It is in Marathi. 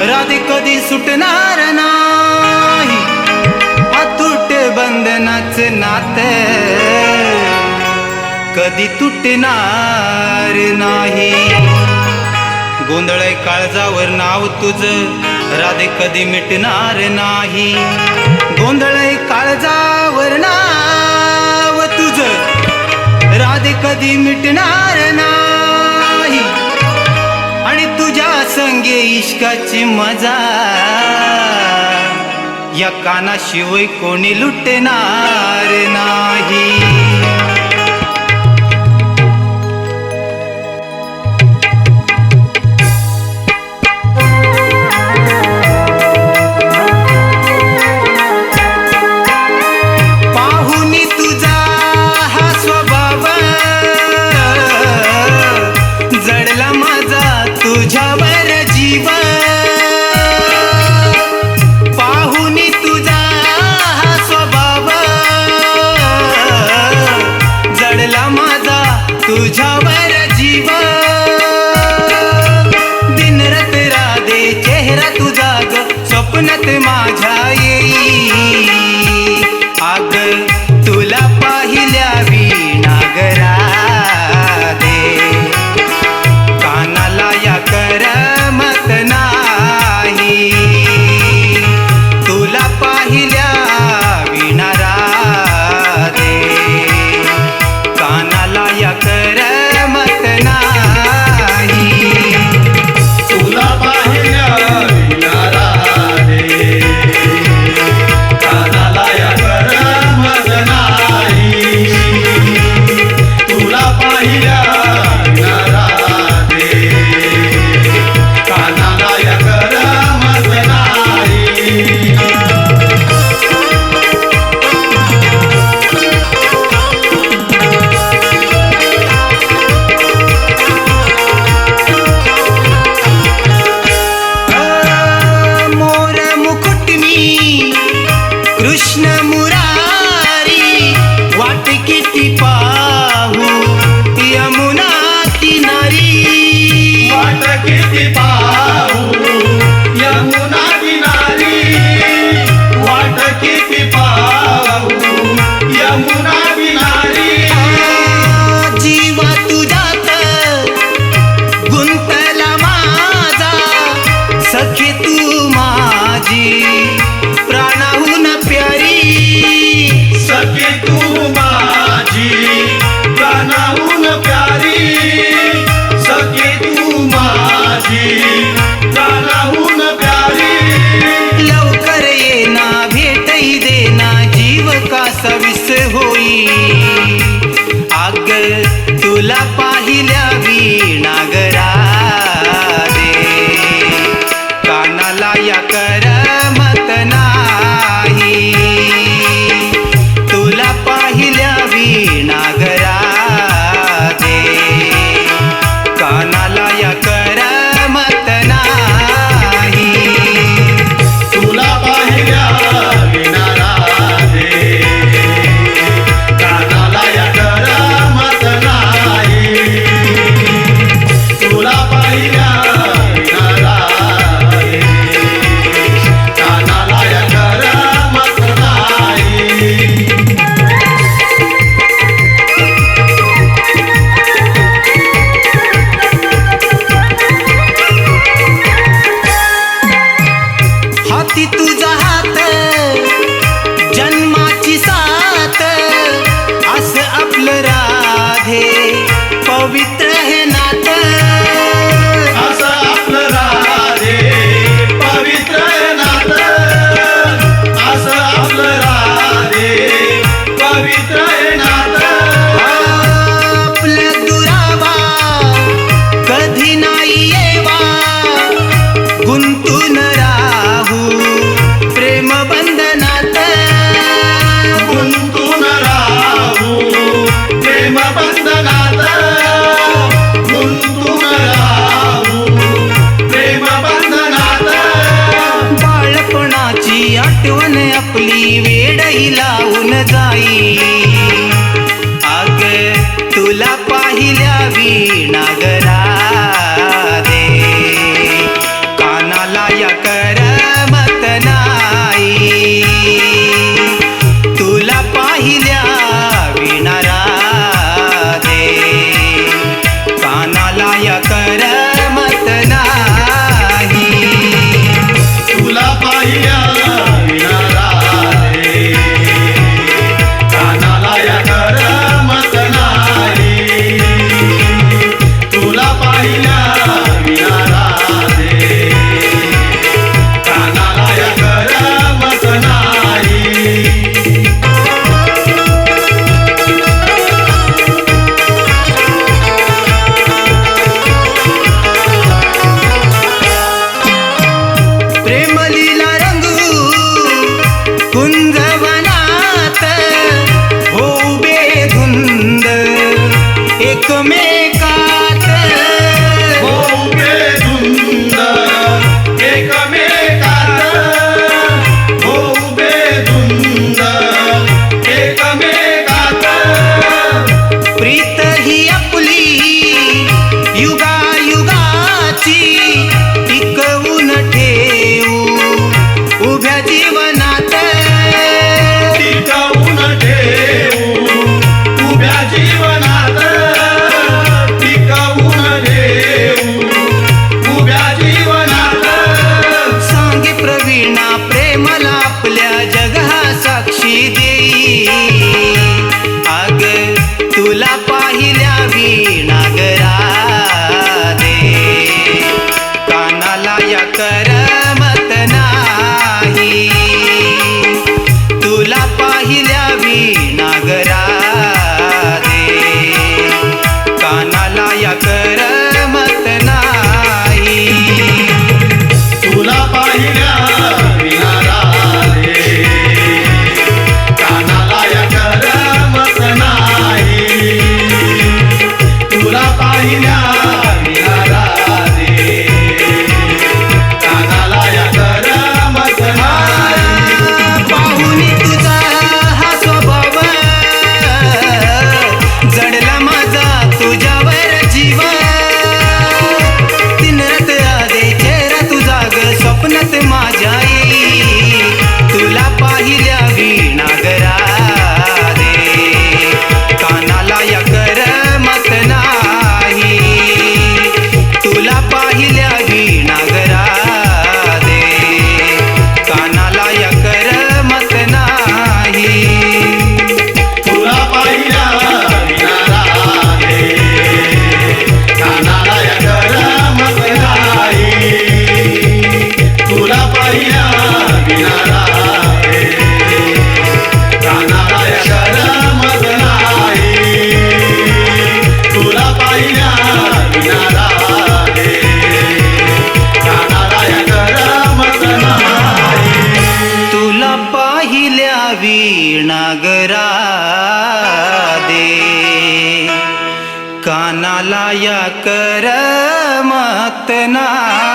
राधे कधी सुटणार नाही. अतुट बंधनाच नात कधी तुटणार नाही. गोंधळ काळजावर नाव तुझ राधे कधी मिटणार नाही. गोंधळ काळजावर नाव तुझ राधे कधी मिटणार नाही. संगे इश्काची मजा. या कानाशिवाय कोणी लुटणार नाही. 不叫。पाहिल्या Maria. ठाई आग तुला पाहिल्या वीणाग तुझा माया कर मत ना.